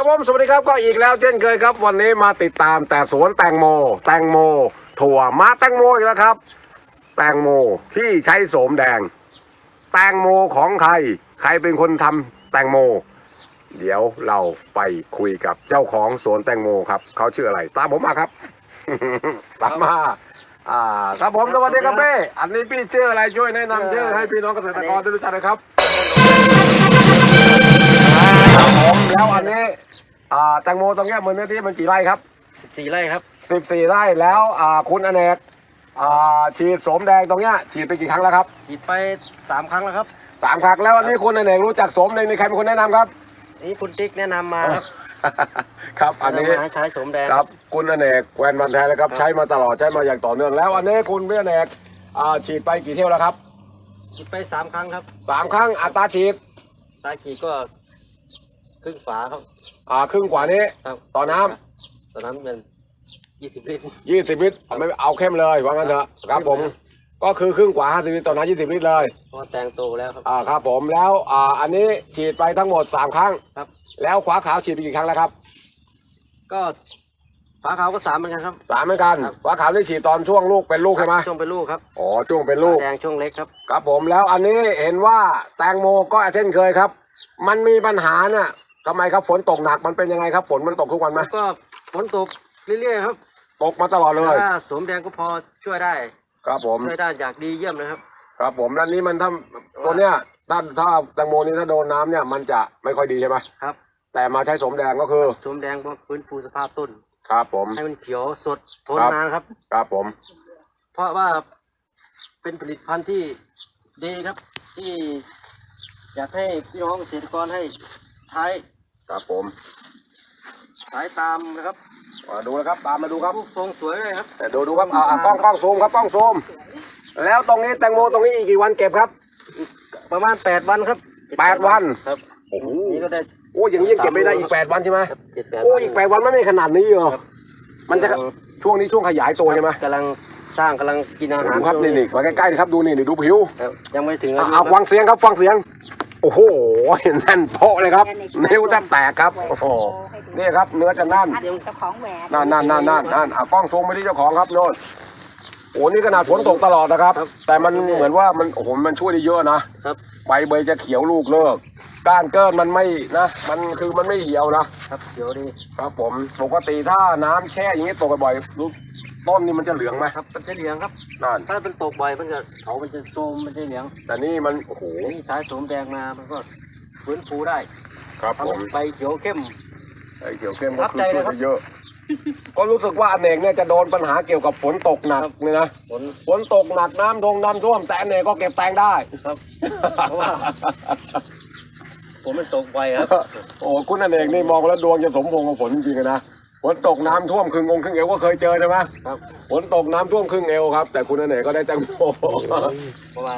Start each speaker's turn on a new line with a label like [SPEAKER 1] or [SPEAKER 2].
[SPEAKER 1] ครับผมสวัสดีครับก็อีกแล้วเช่นเคยครับ วันนี้มาติดตามแต่สวนแตงโม แตงโม ถั่วมาแตงโมอีกแล้วครับ แตงโมที่ใช้โสมแดง แตงโมของใคร ใครเป็นคนทำแตงโม เดี๋ยวเราไปคุยกับเจ้าของสวนแตงโมครับเขาชื่ออะไร ตามผมมาครับ ตามมาอ่าครับผมสวัสดีครับเป้อันนี้พี่ชื่ออะไรช่วยแนะนำชื่อให้พี่น้องเกษตรกรได้รู้จักน่อยครับ ครับผมแล้วอันนี้อ่าแตงโมตรงเนี้ยมันเนื้อที่มันกี่ไร่ครับ
[SPEAKER 2] 14 ไร่ครับ
[SPEAKER 1] 14 ไร่แล้วอ่าคุณอเนกอ่าฉีดโสมแดงตรงเนี้ยฉีดไปกี่ครั้งแล้วครับ
[SPEAKER 2] ฉีดไป 3 ครั้งแล้วครับ
[SPEAKER 1] สามครั้งแล้วอันนี้คุณอเนกรู้จักโสมแดงนี่ใครเป็นคนแนะนำครับ
[SPEAKER 2] นี่คุณติ๊กแนะนำมาครับ
[SPEAKER 1] ครับอันนี้
[SPEAKER 2] แะำมาให้ใช้สมแดง
[SPEAKER 1] ครับคุณอเนกแวนวันแท้แล้วครับใช้มาตลอดใช้มาอย่างต่อเนื่องแล้วอันนี้คุณพี่อเนกอ่าฉีดไปกี่เที่ยวแล้วครับ
[SPEAKER 2] ฉีดไป 3 ครั้งครับ
[SPEAKER 1] สามครั้งอัตราฉีด
[SPEAKER 2] ตาขีดก็ ครึ่งฝาครับ
[SPEAKER 1] อ่าครึ่งกว่านี้
[SPEAKER 2] ครับ
[SPEAKER 1] ต่อน้
[SPEAKER 2] ตอนนั้นเป็น20ลิตร
[SPEAKER 1] 20ลิตรไม่เอาเข้มเลยว่างั้นเถอะครับผม ก็คือครึ่งกว่า50ลิตรต่อน้ำ20ลิตรเลย
[SPEAKER 2] เพราะว่าแตงโตแล้วครับ
[SPEAKER 1] อ่าครับผมแล้วอ่าอันนี้ฉีดไปทั้งหมด3ครั้ง
[SPEAKER 2] ครับ
[SPEAKER 1] แล้วขวาขาวฉีดไปกี่ครั้งแล้วครับ
[SPEAKER 2] ก็ฝาขาวก็สามเหมือนกันครับ
[SPEAKER 1] สามเหมือนกัน
[SPEAKER 2] ครับ
[SPEAKER 1] ขวาขาวที่ฉีดตอนช่วงลูกเป็นลูกใช่ไหม
[SPEAKER 2] ช่วงเป็นลูกครับ
[SPEAKER 1] อ๋อช่วงเป็นลูก
[SPEAKER 2] ฝาแดงช่วงเล็กครับ
[SPEAKER 1] ครับผมแล้วอันนี้เห็นว่าแตงโมก็เช่นเคยครับ มันมีปัญหาน่ะ ทำไมครับฝนตกหนักมันเป็นยังไงครับฝนมันตกทุกวันไหม
[SPEAKER 2] ก็ฝนตกเรื่อยๆครับ
[SPEAKER 1] ตกมาตลอดเลย
[SPEAKER 2] ถ้าสมแดงก็พอช่วยได้
[SPEAKER 1] ครับผม
[SPEAKER 2] ช่วยได้อยากดีเยี่ยมเลยครับ
[SPEAKER 1] ครับผมแล้วนี้มันถ้าตัวเนี้ยถ้าถ้าแตงโมนี้ถ้าโดนน้ำเนี่ยมันจะไม่ค่อยดีใช่ไหม
[SPEAKER 2] ครับ
[SPEAKER 1] แต่มาใช้สมแดงก็คือ
[SPEAKER 2] สมแดงเพื่อฟื้นฟูสภาพต้น
[SPEAKER 1] ครับผม
[SPEAKER 2] ให้มันเขียวสดทน
[SPEAKER 1] ครับ
[SPEAKER 2] นานครับ
[SPEAKER 1] ครับผม
[SPEAKER 2] เพราะว่าเป็นผลิตภัณฑ์ที่ดีครับ ที่อยากให้พี่น้องเกษตรกรให้ ใช้
[SPEAKER 1] ครับผม
[SPEAKER 2] สายตามนะครับ
[SPEAKER 1] มาดูนะครับ ตามมาดูครับ
[SPEAKER 2] รูปทรงสวยเลยครับ
[SPEAKER 1] แต่ดูดูครับอ่าอ่ากล้องกล้องซูมครับกล้องซูม แล้วตรงนี้แตงโมตรงนี้อีกกี่วันเก็บครับ
[SPEAKER 2] ประมาณแปดวันครับ
[SPEAKER 1] แปดวัน
[SPEAKER 2] ครับ
[SPEAKER 1] โอ้โห
[SPEAKER 2] นี่ก็ได้
[SPEAKER 1] โอ้อย่างนี้ยังเก็บไม่ได้อีกแปดวันใช่ไหม
[SPEAKER 2] ครับเจ็ดแปด
[SPEAKER 1] โอ้
[SPEAKER 2] วัน
[SPEAKER 1] อีกแปดวันไม่มีขนาดนี้เหรอ
[SPEAKER 2] ครับ
[SPEAKER 1] มันจะช่วงนี้ช่วงขยายตัวใช่ไหม
[SPEAKER 2] กำลังสร้างกำลังกินอาหาร
[SPEAKER 1] ดูครับนี่นี่มาใกล้ๆนะครับดูนี่นี่ดูผิว
[SPEAKER 2] ครับยังไม่ถึง
[SPEAKER 1] อะ
[SPEAKER 2] อายุ
[SPEAKER 1] เอา
[SPEAKER 2] ค
[SPEAKER 1] ฟั
[SPEAKER 2] รับ
[SPEAKER 1] งเสียงครับฟังเสียง โอ้โหแน่นโพะเลยครับนิ้วแทบแตกครับโอ้โหนี่ครับ เนื้อจะนั่น
[SPEAKER 3] อันนี้เจ้าของแหวน
[SPEAKER 1] นั่นนั่นนั่นนั่นนั่นอะกล้องซูมไปที่เจ้าของครับโน่นโอ้นี่ขนาดฝนตกตลอดนะครับ แต่มันเหมือนว่ามันโอ้โหมันช่วยได้เยอะนะครับ ใบเบยจะเขียวลูกเลิกก้านเกินมันไม่นะ มันคือมันไม่เหี่ยวนะครับ
[SPEAKER 2] เดี๋ยวดี
[SPEAKER 1] ครับผมปกติถ้าน้ำแช่อย่างนี้ตกบ่อยๆลูก ต้นนี่มันจะเหลืองไหม
[SPEAKER 2] ครับมันจะเหลืองครับ
[SPEAKER 1] นั่น
[SPEAKER 2] ถ้าเป็นตกบ่อยมันจะเขามันจะโทรมมันจะเหลือง
[SPEAKER 1] แต่นี่มันโอ้โห
[SPEAKER 2] นี่ใช้โสมแดงมามันก็ฟื้นฟูได้
[SPEAKER 1] ครับผม
[SPEAKER 2] ทำใบเขียวเข้ม
[SPEAKER 1] ไอ้เขียวเข้ม
[SPEAKER 2] ครั
[SPEAKER 1] ก็
[SPEAKER 2] บ
[SPEAKER 1] คือ
[SPEAKER 2] ใจ
[SPEAKER 1] ช่วย
[SPEAKER 2] เลยครับ
[SPEAKER 1] ได้เยอะ ก็รู้สึกว่าอเนกเนี่ยจะโดนปัญหาเกี่ยวกับฝนตกหนักเลยนะ
[SPEAKER 2] ผล
[SPEAKER 1] ฝนตกหนักน้ำทงน้ำท่วมแต่อเนกก็เก็บแตงได้
[SPEAKER 2] ครับ เพราะว่า ผมมันตกบ่อยครับ
[SPEAKER 1] โอ้คุณอเนกนี่มองแล้วดวงจะสมพงษ์กับฝนจริงๆนะ ฝนตกน้ำท่วมครึ่งองค์ครึ่งเอวก็เคยเจอใช่ไหม
[SPEAKER 2] ครับ
[SPEAKER 1] ฝนตกน้ำท่วมครึ่งเอวครับ แต่คุณอเนกก็ได้แตงโม
[SPEAKER 2] เพราะว่า